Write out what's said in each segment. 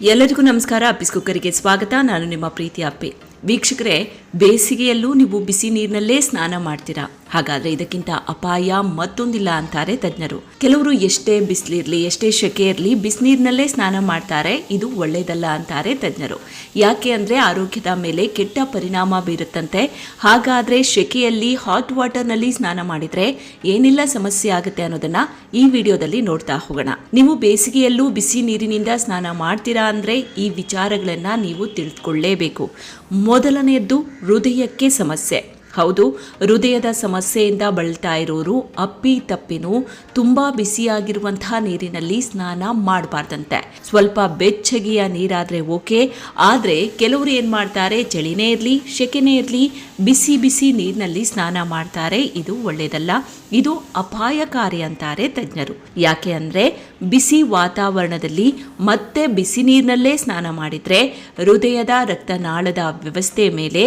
ಎಲ್ಲರಿಗೂ ನಮಸ್ಕಾರ ಅಪ್ಪಿಸ್ ಕುಕ್ಕರಿಗೆ ಸ್ವಾಗತ ನಾನು ನಿಮ್ಮ ಪ್ರೀತಿ ಅಪ್ಪಿ ವೀಕ್ಷಕರೇ, ಬೇಸಿಗೆಯಲ್ಲೂ ನೀವು ಬಿಸಿ ನೀರಿನಲ್ಲೇ ಸ್ನಾನ ಮಾಡ್ತೀರಾ? ಹಾಗಾದ್ರೆ ಇದಕ್ಕಿಂತ ಅಪಾಯ ಮತ್ತೊಂದಿಲ್ಲ ಅಂತಾರೆ ತಜ್ಞರು. ಕೆಲವರು ಎಷ್ಟೇ ಬಿಸಿಲಿರ್ಲಿ, ಎಷ್ಟೇ ಶೆಕೆ ಇರಲಿ ಬಿಸಿನೀರಿನಲ್ಲೇ ಸ್ನಾನ ಮಾಡ್ತಾರೆ. ಇದು ಒಳ್ಳೇದಲ್ಲ ಅಂತಾರೆ ತಜ್ಞರು. ಯಾಕೆ ಅಂದರೆ ಆರೋಗ್ಯದ ಮೇಲೆ ಕೆಟ್ಟ ಪರಿಣಾಮ ಬೀರುತ್ತಂತೆ. ಹಾಗಾದ್ರೆ ಶೆಕೆಯಲ್ಲಿ ಹಾಟ್ ವಾಟರ್ನಲ್ಲಿ ಸ್ನಾನ ಮಾಡಿದ್ರೆ ಏನೆಲ್ಲ ಸಮಸ್ಯೆ ಆಗುತ್ತೆ ಅನ್ನೋದನ್ನ ಈ ವಿಡಿಯೋದಲ್ಲಿ ನೋಡ್ತಾ ಹೋಗೋಣ. ನೀವು ಬೇಸಿಗೆಯಲ್ಲೂ ಬಿಸಿ ನೀರಿನಿಂದ ಸ್ನಾನ ಮಾಡ್ತೀರಾ ಅಂದ್ರೆ ಈ ವಿಚಾರಗಳನ್ನ ನೀವು ತಿಳಿದುಕೊಳ್ಳೇಬೇಕು. ಮೊದಲನೆಯದ್ದು ಹೃದಯಕ್ಕೆ ಸಮಸ್ಯೆ. ಹೌದು, ಹೃದಯದ ಸಮಸ್ಯೆಯಿಂದ ಬಳಲ್ತಾ ಇರೋರು, ಅಪ್ಪಿ ತಪ್ಪಿನೂ ತುಂಬಾ ಬಿಸಿಯಾಗಿರುವಂತಹ ನೀರಿನಲ್ಲಿ ಸ್ನಾನ ಮಾಡಬಾರ್ದಂತೆ. ಸ್ವಲ್ಪ ಬೆಚ್ಚಗೆಯ ನೀರಾದ್ರೆ ಓಕೆ, ಆದರೆ ಕೆಲವರು ಏನು ಮಾಡ್ತಾರೆ, ಚಳಿನೇ ಇರಲಿ ಶೆಕೆನೇ ಇರಲಿ, ಬಿಸಿ ಬಿಸಿ ನೀರಿನಲ್ಲಿ ಸ್ನಾನ ಮಾಡ್ತಾರೆ, ಇದು ಒಳ್ಳೆಯದಲ್ಲ ಇದು ಅಪಾಯಕಾರಿ ಅಂತಾರೆ ತಜ್ಞರು. ಯಾಕೆ ಅಂದರೆ ಬಿಸಿ ವಾತಾವರಣದಲ್ಲಿ ಮತ್ತೆ ಬಿಸಿ ನೀರಿನಲ್ಲೇ ಸ್ನಾನ ಮಾಡಿದ್ರೆ ಹೃದಯದ ರಕ್ತನಾಳದ ವ್ಯವಸ್ಥೆ ಮೇಲೆ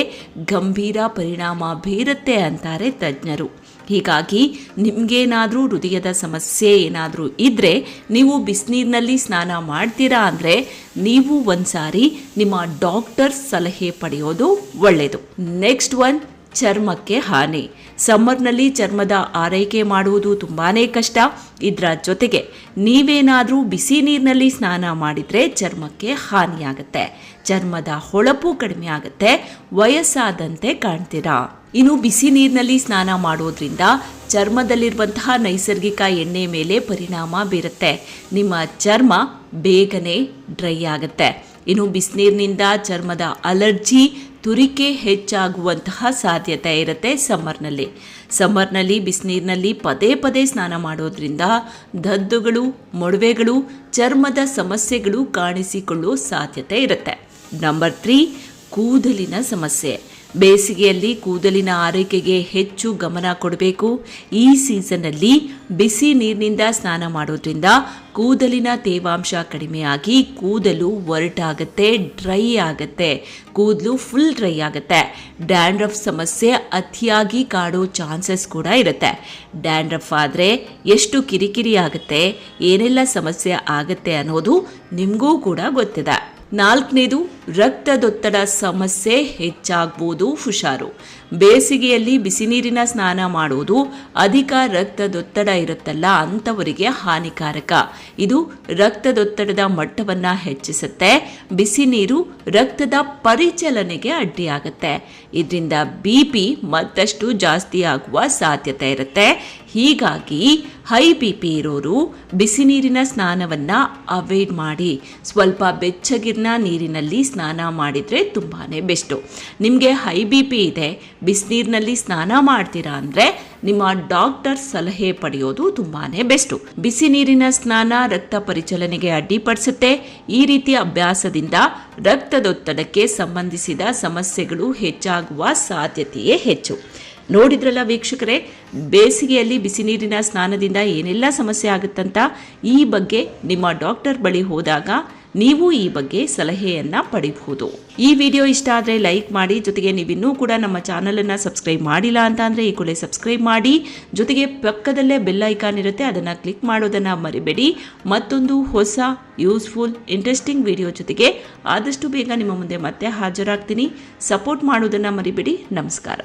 ಗಂಭೀರ ಪರಿಣಾಮ ಬೀರುತ್ತೆ ಅಂತಾರೆ ತಜ್ಞರು. ಹೀಗಾಗಿ ನಿಮಗೇನಾದರೂ ಹೃದಯದ ಸಮಸ್ಯೆ ಏನಾದರೂ ಇದ್ದರೆ ನೀವು ಬಿಸಿನೀರಿನಲ್ಲಿ ಸ್ನಾನ ಮಾಡ್ತೀರಾ ಅಂದರೆ ನೀವು ಒಂದ್ಸಾರಿ ನಿಮ್ಮ ಡಾಕ್ಟರ್ ಸಲಹೆ ಪಡೆಯೋದು ಒಳ್ಳೆಯದು ನೆಕ್ಸ್ಟ್ ಒನ್ ಚರ್ಮಕ್ಕೆ ಹಾನಿ. ಸಮ್ಮರ್ನಲ್ಲಿ ಚರ್ಮದ ಆರೈಕೆ ಮಾಡುವುದು ತುಂಬಾ ಕಷ್ಟ. ಇದರ ಜೊತೆಗೆ ನೀವೇನಾದರೂ ಬಿಸಿ ನೀರಿನಲ್ಲಿ ಸ್ನಾನ ಮಾಡಿದರೆ ಚರ್ಮಕ್ಕೆ ಹಾನಿಯಾಗುತ್ತೆ. ಚರ್ಮದ ಹೊಳಪು ಕಡಿಮೆ ಆಗುತ್ತೆ. ವಯಸ್ಸಾದಂತೆ ಕಾಣ್ತೀರಾ? ಇನ್ನು ಬಿಸಿ ನೀರಿನಲ್ಲಿ ಸ್ನಾನ ಮಾಡೋದ್ರಿಂದ ಚರ್ಮದಲ್ಲಿರುವಂತಹ ನೈಸರ್ಗಿಕ ಎಣ್ಣೆ ಮೇಲೆ ಪರಿಣಾಮ ಬೀರುತ್ತೆ. ನಿಮ್ಮ ಚರ್ಮ ಬೇಗನೆ ಡ್ರೈ ಆಗುತ್ತೆ. ಇನ್ನು ಬಿಸಿನೀರಿನಿಂದ ಚರ್ಮದ ಅಲರ್ಜಿ ತುರಿಕೆ ಹೆಚ್ಚಾಗುವಂತಹ ಸಾಧ್ಯತೆ ಇರುತ್ತೆ ಸಮ್ಮರ್ನಲ್ಲಿ. ಸಮ್ಮರ್ನಲ್ಲಿ ಬಿಸಿನೀರಿನಲ್ಲಿ ಪದೇ ಪದೇ ಸ್ನಾನ ಮಾಡೋದ್ರಿಂದ ದದ್ದುಗಳು, ಮೊಡವೆಗಳು, ಚರ್ಮದ ಸಮಸ್ಯೆಗಳು ಕಾಣಿಸಿಕೊಳ್ಳುವ ಸಾಧ್ಯತೆ ಇರುತ್ತೆ. ನಂಬರ್ ತ್ರೀ ಕೂದಲಿನ ಸಮಸ್ಯೆ. ಬೇಸಿಗೆಯಲ್ಲಿ ಕೂದಲಿನ ಆರೈಕೆಗೆ ಹೆಚ್ಚು ಗಮನ ಕೊಡಬೇಕು. ಈ ಸೀಸನ್ನಲ್ಲಿ ಬಿಸಿ ನೀರಿನಿಂದ ಸ್ನಾನ ಮಾಡೋದ್ರಿಂದ ಕೂದಲಿನ ತೇವಾಂಶ ಕಡಿಮೆಯಾಗಿ ಕೂದಲು ಒರಟಾಗತ್ತೆ, ಡ್ರೈ ಆಗುತ್ತೆ. ಕೂದಲು ಫುಲ್ ಡ್ರೈ ಆಗುತ್ತೆ. ಡ್ಯಾಂಡ್ರಫ್ ಸಮಸ್ಯೆ ಅತಿಯಾಗಿ ಕಾಡೋ ಚಾನ್ಸಸ್ ಕೂಡ ಇರುತ್ತೆ. ಡ್ಯಾಂಡ್ರಫ್ ಆದರೆ ಎಷ್ಟು ಕಿರಿಕಿರಿ ಆಗುತ್ತೆ, ಏನೆಲ್ಲ ಸಮಸ್ಯೆ ಆಗುತ್ತೆ ಅನ್ನೋದು ನಿಮಗೂ ಕೂಡ ಗೊತ್ತಿದೆ. ನಾಲ್ಕನೇದು ರಕ್ತದೊತ್ತಡ ಸಮಸ್ಯೆ ಹೆಚ್ಚಾಗ್ಬೋದು ಹುಷಾರು. ಬೇಸಿಗೆಯಲ್ಲಿ ಬಿಸಿ ನೀರಿನ ಸ್ನಾನ ಮಾಡುವುದು ಅಧಿಕ ರಕ್ತದೊತ್ತಡ ಇರುತ್ತಲ್ಲ ಅಂಥವರಿಗೆ ಹಾನಿಕಾರಕ. ಇದು ರಕ್ತದೊತ್ತಡದ ಮಟ್ಟವನ್ನು ಹೆಚ್ಚಿಸುತ್ತೆ. ಬಿಸಿ ನೀರು ರಕ್ತದ ಪರಿಚಲನೆಗೆ ಅಡ್ಡಿಯಾಗುತ್ತೆ. ಇದರಿಂದ ಬಿ ಪಿ ಮತ್ತಷ್ಟು ಜಾಸ್ತಿ ಆಗುವ ಸಾಧ್ಯತೆ ಇರುತ್ತೆ. ಹೀಗಾಗಿ ಹೈ ಬಿ ಪಿ ಇರೋರು ಬಿಸಿ ನೀರಿನ ಸ್ನಾನವನ್ನು ಅವಾಯ್ಡ್ ಮಾಡಿ. ಸ್ವಲ್ಪ ಬೆಚ್ಚಗಿನ ನೀರಿನಲ್ಲಿ ಸ್ನಾನ ಮಾಡಿದರೆ ತುಂಬಾ ಬೆಸ್ಟು. ನಿಮಗೆ ಹೈ ಬಿ ಪಿ ಇದೆ, ಬಿಸಿನೀರಿನಲ್ಲಿ ಸ್ನಾನ ಮಾಡ್ತೀರಾ ಅಂದರೆ ನಿಮ್ಮ ಡಾಕ್ಟರ್ ಸಲಹೆ ಪಡೆಯೋದು ತುಂಬಾ ಬೆಸ್ಟು. ಬಿಸಿ ನೀರಿನ ಸ್ನಾನ ರಕ್ತ ಪರಿಚಲನೆಗೆ ಅಡ್ಡಿಪಡಿಸುತ್ತೆ. ಈ ರೀತಿಯ ಅಭ್ಯಾಸದಿಂದ ರಕ್ತದೊತ್ತಡಕ್ಕೆ ಸಂಬಂಧಿಸಿದ ಸಮಸ್ಯೆಗಳು ಹೆಚ್ಚಾಗುವ ಸಾಧ್ಯತೆಯೇ ಹೆಚ್ಚು. ನೋಡಿದ್ರಲ್ಲ ವೀಕ್ಷಕರೇ, ಬೇಸಿಗೆಯಲ್ಲಿ ಬಿಸಿ ನೀರಿನ ಸ್ನಾನದಿಂದ ಏನೆಲ್ಲ ಸಮಸ್ಯೆ ಆಗುತ್ತಂತ? ಈ ಬಗ್ಗೆ ನಿಮ್ಮ ಡಾಕ್ಟರ್ ಬಳಿ ಹೋದಾಗ ನೀವು ಈ ಬಗ್ಗೆ ಸಲಹೆಯನ್ನ ಪಡಿಬಹುದು. ಈ ವಿಡಿಯೋ ಇಷ್ಟ ಆದರೆ ಲೈಕ್ ಮಾಡಿ, ಜೊತೆಗೆ ನೀವಿನ್ನೂ ಕೂಡ ನಮ್ಮ ಚಾನಲನ್ನು ಸಬ್ಸ್ಕ್ರೈಬ್ ಮಾಡಿಲ್ಲ ಅಂತ ಅಂದರೆ ಈ ಕೂಡಲೇ ಸಬ್ಸ್ಕ್ರೈಬ್ ಮಾಡಿ. ಜೊತೆಗೆ ಪಕ್ಕದಲ್ಲೇ ಬೆಲ್ ಐಕಾನ್ ಇರುತ್ತೆ, ಅದನ್ನು ಕ್ಲಿಕ್ ಮಾಡೋದನ್ನು ಮರಿಬೇಡಿ. ಮತ್ತೊಂದು ಹೊಸ, ಯೂಸ್ಫುಲ್, ಇಂಟ್ರೆಸ್ಟಿಂಗ್ ವಿಡಿಯೋ ಜೊತೆಗೆ ಆದಷ್ಟು ಬೇಗ ನಿಮ್ಮ ಮುಂದೆ ಮತ್ತೆ ಹಾಜರಾಗ್ತೀನಿ. ಸಪೋರ್ಟ್ ಮಾಡೋದನ್ನು ಮರಿಬೇಡಿ. ನಮಸ್ಕಾರ.